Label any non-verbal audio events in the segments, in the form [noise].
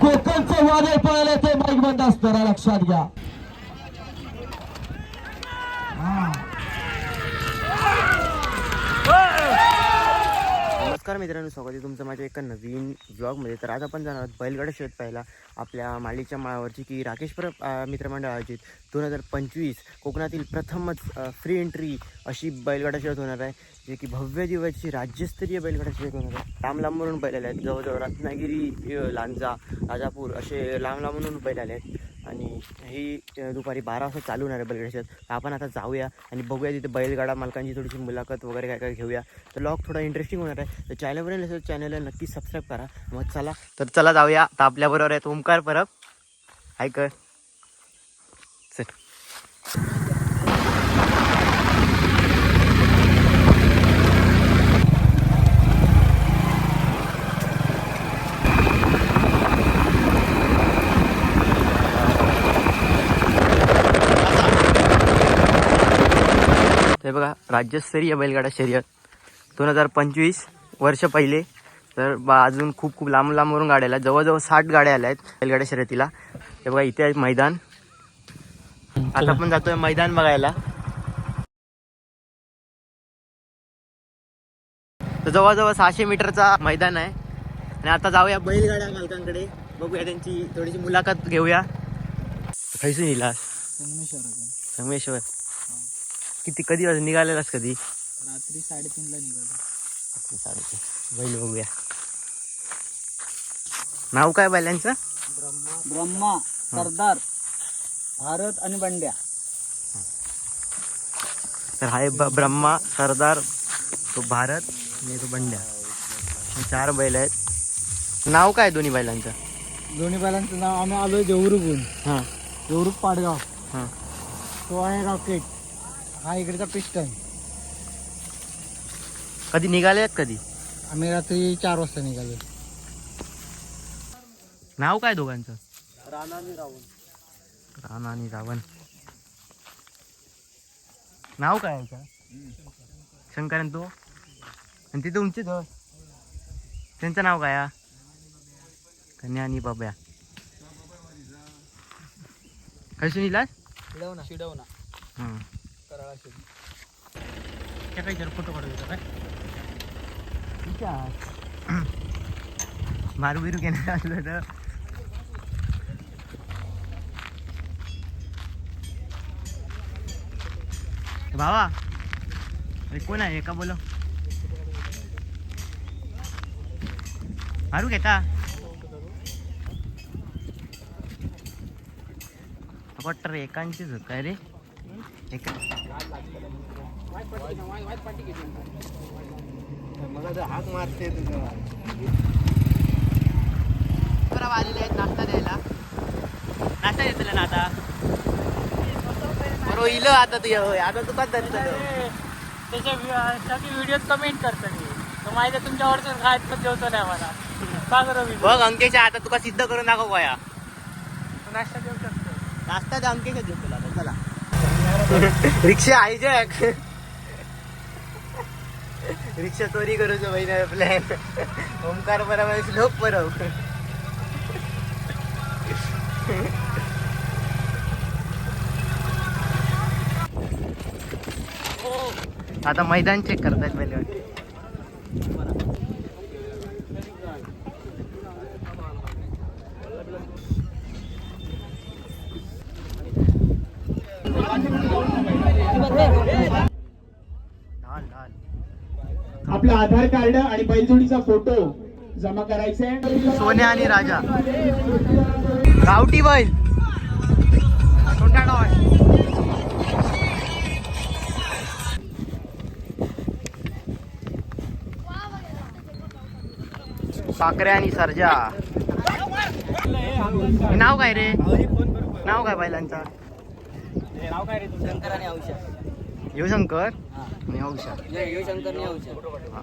कोकणचं वादळ पळायला ते माईक बंद असताना लक्षात घ्या. नमस्कार मित्रांनो स्वागत आहे तुमचं माझ्या एका नवीन ब्लॉगमध्ये तर आज आपण जाणार आहोत बैलगाडा शोध पाहिला आपल्या मालीच्या माळावरची की राकेशपुर मित्रमंडळ आयोजित दोन हजार पंचवीस कोकणातील प्रथमच फ्री एंट्री अशी बैलगाडा शर्यत होणार आहे जे की भव्य दिवसची राज्यस्तरीय बैलगाडा शर्यत होणार आहे. लांब लांबवरून बैल आले आहेत जवळजवळ रत्नागिरी लांजा राजापूर असे लांब लांबवरून बैल आले आहेत आणि ही दुपारी बारा वाजता चालू होणार आहे बैलगाडा तर आपण आता जाऊया आणि बघूया तिथे बैलगाडा मालकांची थोडीशी मुलाखत वगैरे काय काय घेऊया. तर लॉग थोडा इंटरेस्टिंग होणार आहे. तर चॅनलवर नसेल चॅनलला नक्की सबस्क्राईब करा. मग चला. तर चला जाऊया. आता आपल्याबरोबर आहेत ओमकार परब. हाय कर चल ते बघा राज्यस्तरीय बैलगाडा शर्यत. दोन हजार पंचवीस वर्ष पहिले. तर बा अजून खूप खूप लांब लांबवरून गाड्या आल्या. जवळजवळ साठ गाड्या आल्या आहेत बैलगाड्या शर्यतीला. हे बघा इथे आहे मैदान. आता आपण जातोय मैदान बघायला. तर जवळजवळ सहाशे मीटरचा मैदान आहे. आणि आता जाऊया बैलगाड्या मालकांकडे. बघूया त्यांची थोडीशी मुलाखत घेऊया. खैसून येईल संगमेश्वर. किती कधी वाजता निघालेलास कधी? रात्री साडेतीनला निघालो. चालते बैल बघूया. नाव काय बैलांचं? ब्रह्मा सरदार भारत आणि बंड्या. तर हा आहे ब- ब्रह्मा सरदार तो भारत आणि तो बंड्या. हे चार बैल आहेत. नाव काय दोन्ही बैलांचं? दोन्ही बैलांचं नाव आम्ही आलोय देवरुगून हां. देवरुग पाडगाव. हां. तो आहे रॉकेट. हा इकडचा पिस्टन कधी निघाले आहेत कधी? आम्ही रात्री चार वाजता निघालो. नाव काय दोघांचं? राणा राहून राणा आणि रावण नाव काय शंकर आणि तो? आणि ते तुमचे दोन? त्यांचं नाव काय हा? कन्या आणि बाब्या. कशी निलास शिडवना शिडवना. हां कराळा शिड त्या काही जर फोटो काढू देतो काय? मारू बिरू घेणार असलं तर. भावा अरे कोण आहे? का बोलो मारू घेता. वाटतं रे एकांचीच काय रे. एका. हाक मारते बरं आलेले आहेत नाश्ता द्यायला. नाश्ता देतला ना आता. बरोबर इलं आता तू होय आता तू काय तरी त्याच्या व्हिडिओ कमेंट करतो माहिती आहे तुमच्यावरचं खायचं पण जेवतो नाही मला का करू बघ अंकेच्या आता तुका सिद्ध करून दाखव गोया नाश्ता देऊ शकतो. नाश्ता द्या अंकेच्या देऊ तुला आता चला. रिक्षा आहे जॅक रिक्षा चोरी करूचो बहिण प्लॅन ओमकार बरोबर श्लोक बरोबर आता मैदान चेक करतायत पहिले. वाटते आपलं आधार कार्ड आणि बैलजोडीचा फोटो जमा करायचा आहे सोन्या आणि राजा. गावठी बैल. छोटा साखरे आणि सर्जा. हे नाव काय रे? नाव काय बैलांचा? नाव काय रे तुझं? औषध शंकर औषध हा.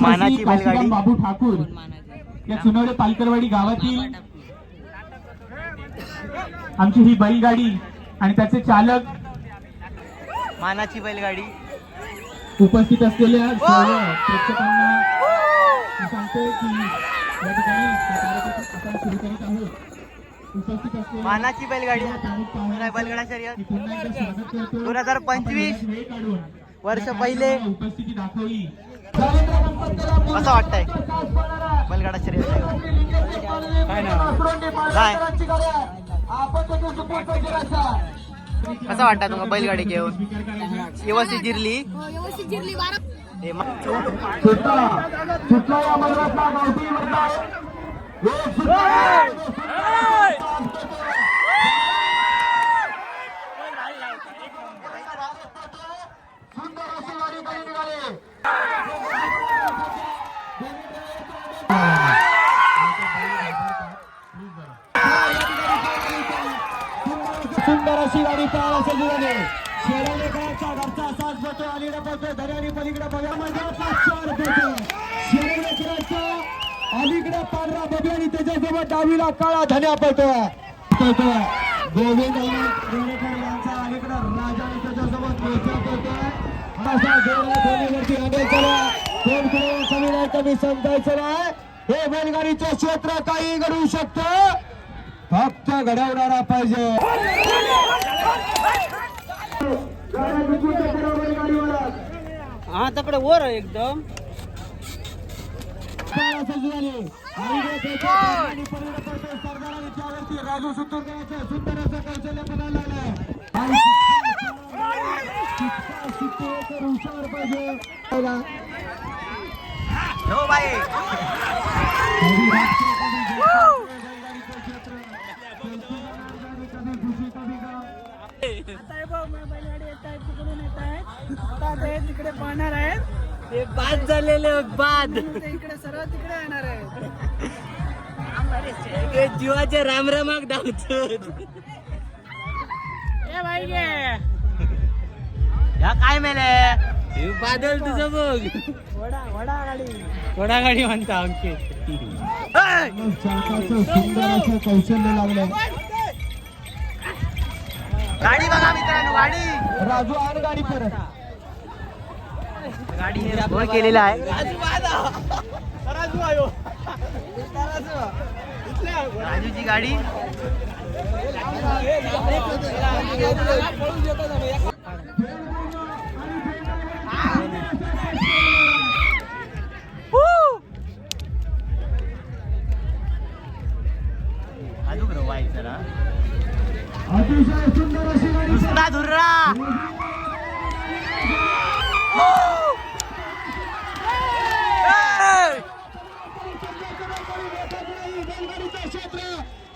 मानाची बैलगाडी. बाबू ठाकूर या चुनवडे पालकरवाडी गावातील आमची ही बैलगाडी आणि त्याचे चालक मानाची बैलगाडी. उपस्थित असलेल्या प्रेक्षकांना मी सांगतो की या ठिकाणी आपण सुरू करीत आहोत. उपस्थित असलेल्या मानाची बैलगाडी. बैलगाडा शर्यत. मी पुन्हा एकदा स्वागत करतो. दोन हजार पंचवीस वर्ष पहिले उपस्थिती दाखवली. कसं वाटतंय. बैलगाडा शर्यत काय कसं वाटतं तुम्हाला बैलगाडी घेऊन? व्यवस्थित जिरली? व्यवस्थित जिरली. बारा हे. सुंदर अशी गाडी गाडी निघाली. सुंदर अशी गाडी पळायला सजीवाने झाली घरचा साथ पडतो अलीकडे पडतो दर्यानी पलीकडे बघ्यामध्ये मैदानातला चार पडतो शेरवणेकरांचा अलीकडे पांढरा बघा आणि त्याच्यासोबत डावीला काळा धन्या पडतोय पडतोय गोविंद रेवणेकर यांचा अलीकडे राजा आणि त्याच्यासोबत मोठा असा कोण कोण कमी नाही कमी समजायचं नाही. हे बैलगाडीचं क्षेत्र काही घडू शकतं. फक्त घडवणारा पाहिजे. हा तकडे वर आहे एकदम. राजू सुंदर सुंदर असं कौशल्य लागलाय हुशार पाहिजे. ते तिकडे पाहणार आहेत. ते बाद झालेले बाद. इकडे सर्व तिकडे येणार आहेत. जीवाचे रामरामाक धावतो ए गे. काय मेले? बादल तुझं बघ. वडा वडा गाडी. वडा गाडी म्हणता अंकित कौशल्य लागलं गाडी बघा मित्रांनो गाडी. राजू आण गाडी परत. गाडी केलेला आहे. राजूची गाडी.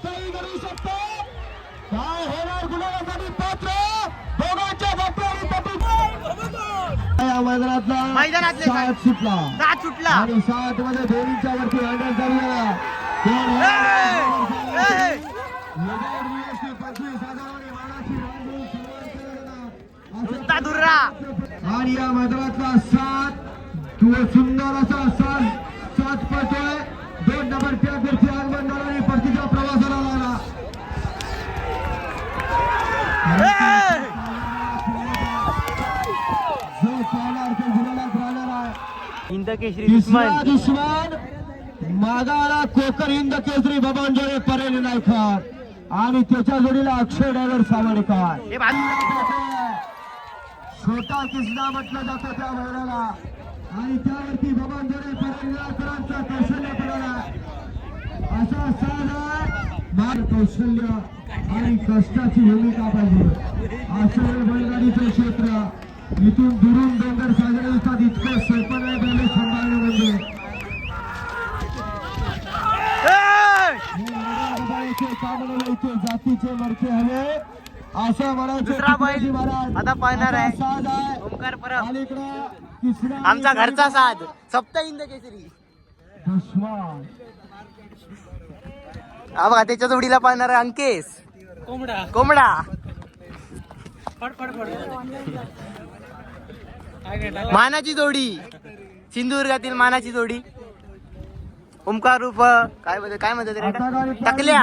काही करू शकतो. काय होणार पात्र दोघांच्या या मैदानातला? सात सुटला. सात सुटला. आणि सात मध्ये वरती हँडल या मैदानातला सात सुंदर असा सात सात पडतोय दोन नंबर त्या फिरती आगमन झाला आणि परतीच्या प्रवासाला लागला ए! जो पावणार तो गुलालात राहणार आहे हिंद केशरी तिसरा दुश्मन मागाला कोकण हिंद केसरी बबांजोडे परेल नायकर आणि त्याच्या जोडीला अक्षय हे बाजू छोटा कृष्णा म्हटलं जातं त्या बैलाला आणि त्यावरती बबांजोडे परेलकरांचा कौशल्य पडाला असा आहे मार कौशल्य आणि कष्टाची भूमिका पाहिजे. असं बैलगाडीचं क्षेत्र. इथून दुरून डोंगर साजरे असतात इतकं सोपं नाही बैल सांभाळणं म्हणजे. जातीचे मडके हवे. असं म्हणायचं. आता पाहणार आहे. असा साज आहे. ओमकार परब. अलीकडं तिसरा आमचा घरचा साथ सप्त हिंद केसरी. दुश्मन हा बघा त्याच्या जोडीला पाहणार आहे अंकेश. कोंबडा. कोंबडा. फड फड फड. मानाची जोडी सिंधुदुर्गातील मानाची जोडी ओमकार रूप काय म्हणतात काय म्हणतात टकल्या.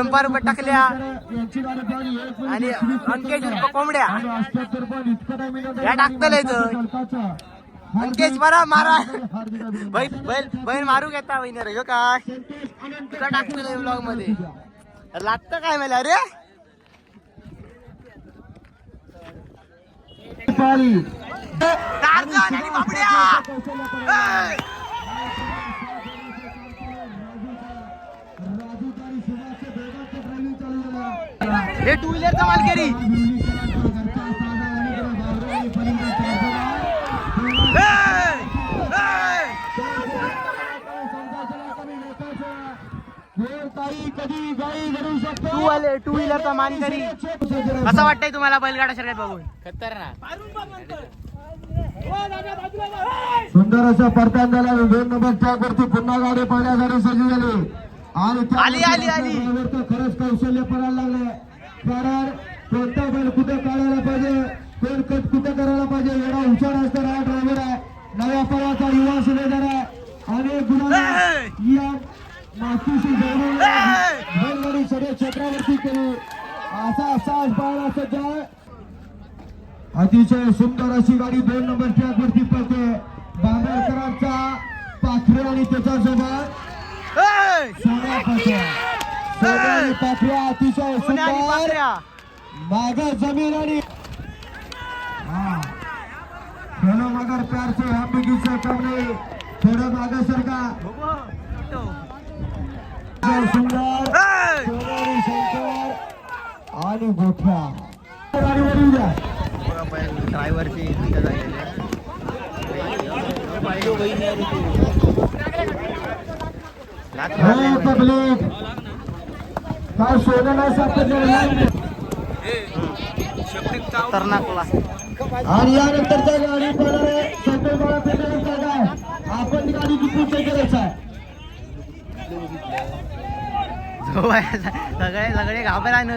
ओमकार रूप टकल्या आणि अंकेश. उर्फ कोंबड्या. या टाकतलंय. चालकाचा. अंकेश मारा मारा. बैल बैल बैल मारू घेता वहिनी रे काय तुका टाकतोय ब्लॉगमध्ये लागत काय मला अरे हे टू व्हीलरचा मालकरी टू व्हीलर टू व्हीलरचा मानकरी कसं वाटतंय तुम्हाला बैलगाडा शर्यत बघून? सुंदर असं परतान झाला दोन नंबर ट्रॅक वरती पुन्हा गाडी पळण्यासाठी सज्ज झाली. आणि खरंच कौशल्य पडायला लागले. कारण कोणता बैल कुठे काढायला पाहिजे? कोण कट कुठे करायला पाहिजे? एवढा हुशार असणारा हा ड्रायव्हर आहे. नव्या पळाचा युवा सुभेदार आहे. आणि ए! या मातीशी जोडून! बैलगाडी शर्यत क्षेत्रावरती केली. असा असा पाळला सज्ज आहे. अतिशय सुंदर अशी गाडी दोन नंबर ट्रॅक वरती पळते. बांबेडकरांचा पाखरे आणि त्याच्यासोबत ए! सोन्या पाखऱ्या. सोन्या आणि पाखऱ्या अतिशय सुंदर. माग जमीन आणि हा. खेलो मगर प्यार से हम भी किसी कम नहीं. थोडं माग सरका. सुंदर. आणि गोठ्या. गाडीवर येऊ द्या. ड्रायव्हरची इथं झालेली आहे. हे. आणि यानंतरच्या गाडी पेटकर काय आपण गाडी जिंकून करायचं आहे जो आहे, [laughs] सगळे सगळे घाबरा न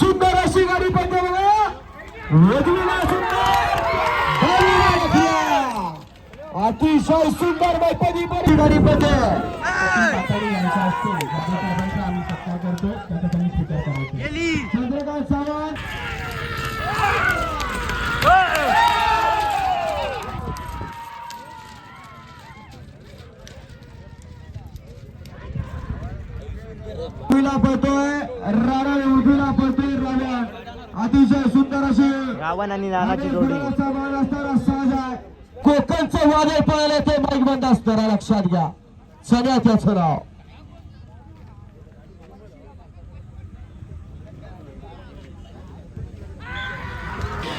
सुंदर अशी गाडी रखल्या. अतिशय सुंदर मैपदी गाडी पडते गेली चंद्रकांत सावंत उजवीला पळतोय राणा उजवीला पळतोय राण्या अतिशय सुंदर अशी रावण आणि नानाची जोडी कोकणचं वादळ पळायला ते माईक बंद असणारा लक्षात घ्या. सगळ्या त्याचं नाव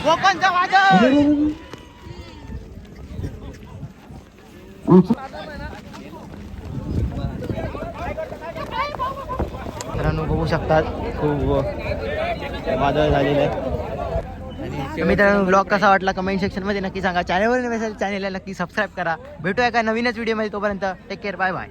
कोकणचं वादळ! मित्रांनो बघू शकतात खूप वादळ झालेलं आहे. आणि मित्रांनो ब्लॉग कसा वाटला कमेंट सेक्शनमध्ये नक्की सांगा. चॅनलवर नसेल चॅनलला नक्की सबस्क्राईब करा. भेटूया का नवीनच व्हिडिओमध्ये तोपर्यंत. Take care bye bye